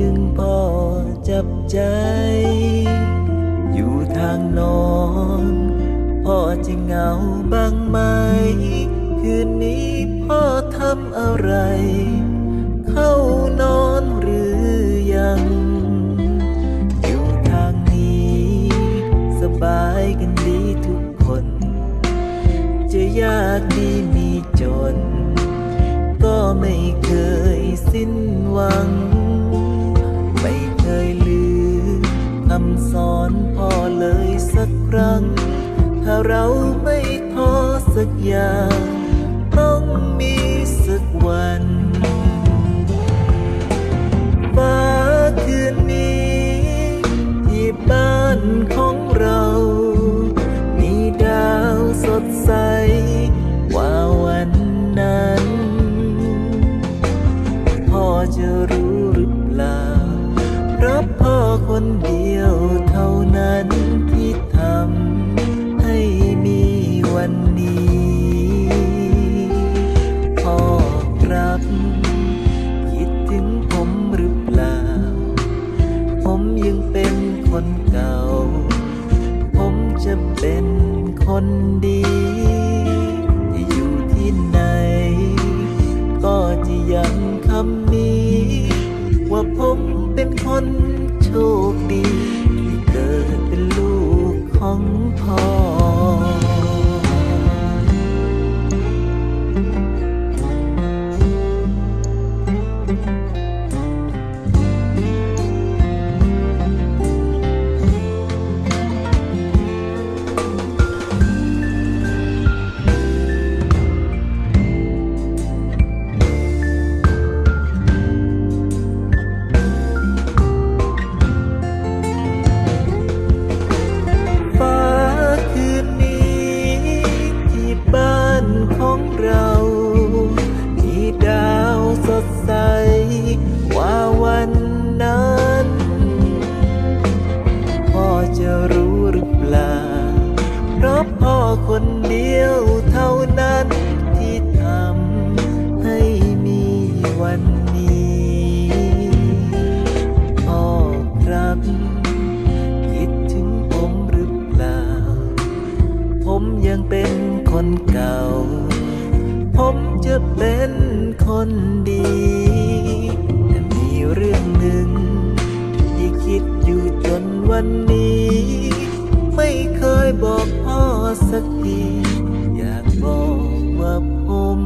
ถึงพ่อจับใจ อยู่ทางนอนพ่อจะเหงาบ้างไหม คืนนี้พ่อทำอะไร เข้านอนหรือยัง อยู่ทางนี้ สบายกันดีทุกคน จะยากดีมีจน ก็ไม่เคยสิ้นหวังำสอนพ่อเลยสักครั้ง ถ้าเราไม่ท้อสักอย่าง ต้องมีสักวันฟ้าคืนนี้ ที่บ้านของเรา มีดาวสดใส ว่าวันนั้น พ่อจะรู้ คนเดียวเท่านั้นที่ทำให้มีวันนี้พ่อครับคิดถึงผมหรือเปล่า ผมยังเป็นคนเก่า ผมจะเป็นคนดีจะอยู่ที่ไหน ก็จะยังคำนี้ ว่าผมเป็นคน ชคดีที่เกิดเป็นลูกของพ่อันนี้พ่อครับ คิดถึงผมหรือเปล่า ผมยังเป็นคนเก่า ผมจะเป็นคนดี แต่มีเรื่องหนึ่ง ที่คิดอยู่จนวันนี้ ไม่เคยบอกพ่อสักที อยากบอกว่าผม